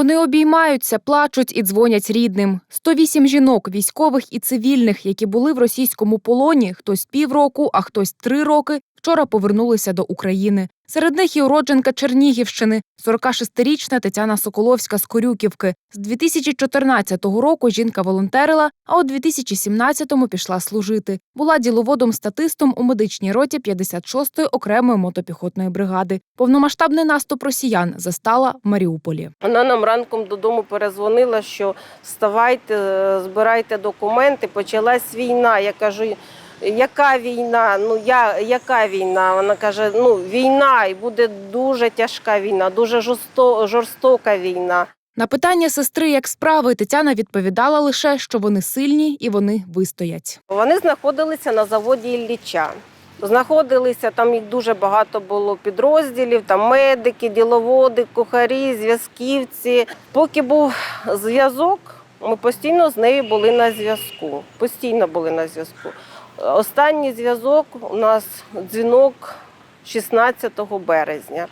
Вони обіймаються, плачуть і дзвонять рідним. 108 жінок, військових і цивільних, які були в російському полоні, хтось півроку, а хтось три роки, вчора повернулися до України. Серед них і уродженка Чернігівщини, 46-річна Тетяна Соколовська з Корюківки. З 2014 року жінка волонтерила, а у 2017-му пішла служити. Була діловодом-статистом у медичній роті 56-ї окремої мотопіхотної бригади. Повномасштабний наступ росіян застала в Маріуполі. Вона нам ранком додому перезвонила, що вставайте, е, збирайте документи. Почалась війна. Я кажу, яка війна? Ну я яка війна? Вона каже: ну війна, і буде дуже тяжка війна, дуже жорсто, жорстока війна. На питання сестри, як справи, Тетяна відповідала лише, що вони сильні і вони вистоять. Вони знаходилися на заводі Ілліча. Знаходилися там їх дуже багато було підрозділів, там медики, діловоди, кухарі, зв'язківці. Поки був зв'язок, ми постійно з нею були на зв'язку. Постійно були на зв'язку. Останній зв'язок у нас дзвінок 16 березня.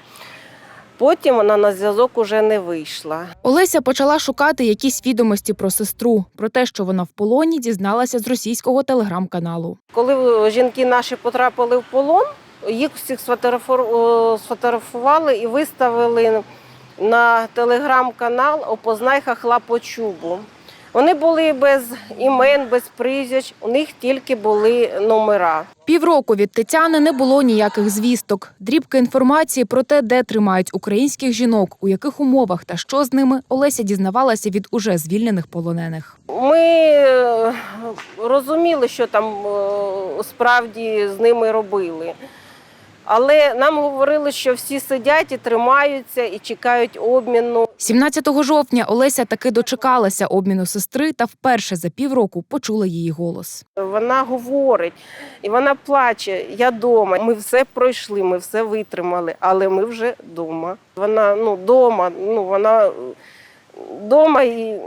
Потім вона на зв'язок уже не вийшла. Олеся почала шукати якісь відомості про сестру. Про те, що вона в полоні, дізналася з російського телеграм-каналу. Коли жінки наші потрапили в полон, їх всіх сфотографу- сфотографували і виставили на телеграм-канал Опознай хахла по чубу. Вони були без імен, без прізвищ, у них тільки були номера. Півроку від Тетяни не було ніяких звісток. Дрібка інформації про те, де тримають українських жінок, у яких умовах та що з ними, Олеся дізнавалася від уже звільнених полонених. Ми е, розуміли, що там е, справді з ними робили. Але нам говорили, що всі сидять і тримаються, і чекають обміну. 17 жовтня Олеся таки дочекалася обміну сестри та вперше за півроку почула її голос. Вона говорить і вона плаче. Я вдома. Ми все пройшли, ми все витримали, але ми вже вдома. Вона ну вдома, ну вона вдома і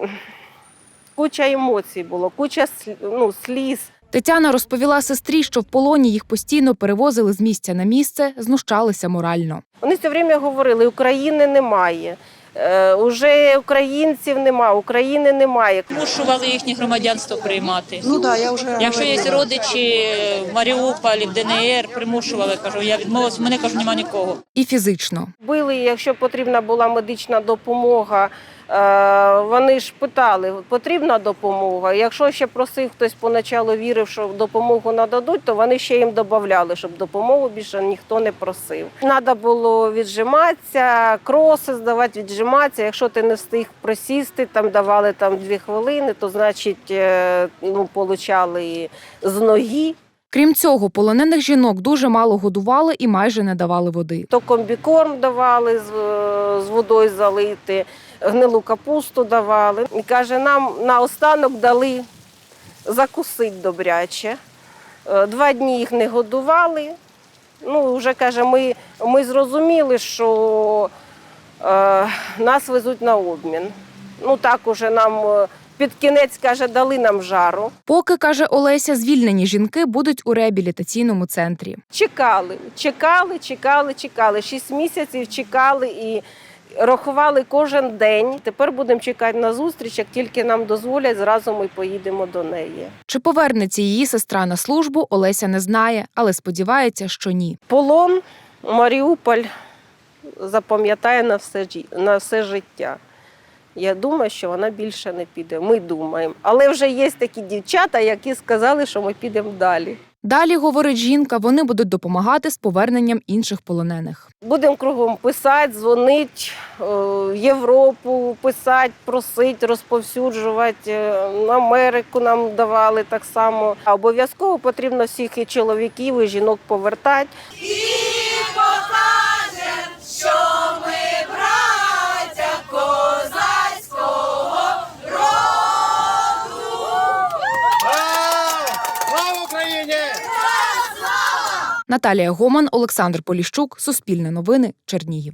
куча емоцій було, куча ну, сліз. Тетяна розповіла сестрі, що в полоні їх постійно перевозили з місця на місце, знущалися морально. Вони все время говорили: України немає. Е, уже українців нема, України немає. Примушували їхнє громадянство приймати. Ну да, я вже Якщо є родичі в Маріуполі, в ДНР, примушували, кажу, я відмовилась, мене кажу, нема нікого. І фізично. Били, якщо потрібна була медична допомога. Е, Вони ж питали, потрібна допомога. Якщо ще просив хтось поначалу вірив, що допомогу нададуть, то вони ще їм додавали, щоб допомогу більше ніхто не просив. Треба було віджиматися, кроси здавати, віджиматися. Якщо ти не встиг просісти, там давали там дві хвилини, то значить е, ну, получали з ноги. Крім цього, полонених жінок дуже мало годували і майже не давали води. То комбікорм давали з, з водою залити, гнилу капусту давали. І каже, нам наостанок дали закусити добряче. Е, Два дні їх не годували. Ну, вже каже, ми, ми зрозуміли, що е, нас везуть на обмін. Ну так уже нам е, під кінець каже, дали нам жару. Поки, каже Олеся, звільнені жінки будуть у реабілітаційному центрі. Чекали, чекали, чекали, чекали. Шість місяців чекали і рахували кожен день. Тепер будемо чекати на зустріч. Як тільки нам дозволять, зразу ми поїдемо до неї. Чи повернеться її сестра на службу, Олеся не знає, але сподівається, що ні. Полон Маріуполь запам'ятає на все, на все життя. Я думаю, що вона більше не піде. Ми думаємо. Але вже є такі дівчата, які сказали, що ми підемо далі. Далі, говорить жінка, вони будуть допомагати з поверненням інших полонених. Будемо кругом писати, дзвонити е, в Європу, писати, просити, розповсюджувати. Е, Америку нам давали так само. Обов'язково потрібно всіх і чоловіків, і жінок повертати. Наталія Гоман, Олександр Поліщук, Суспільне новини, Чернігів.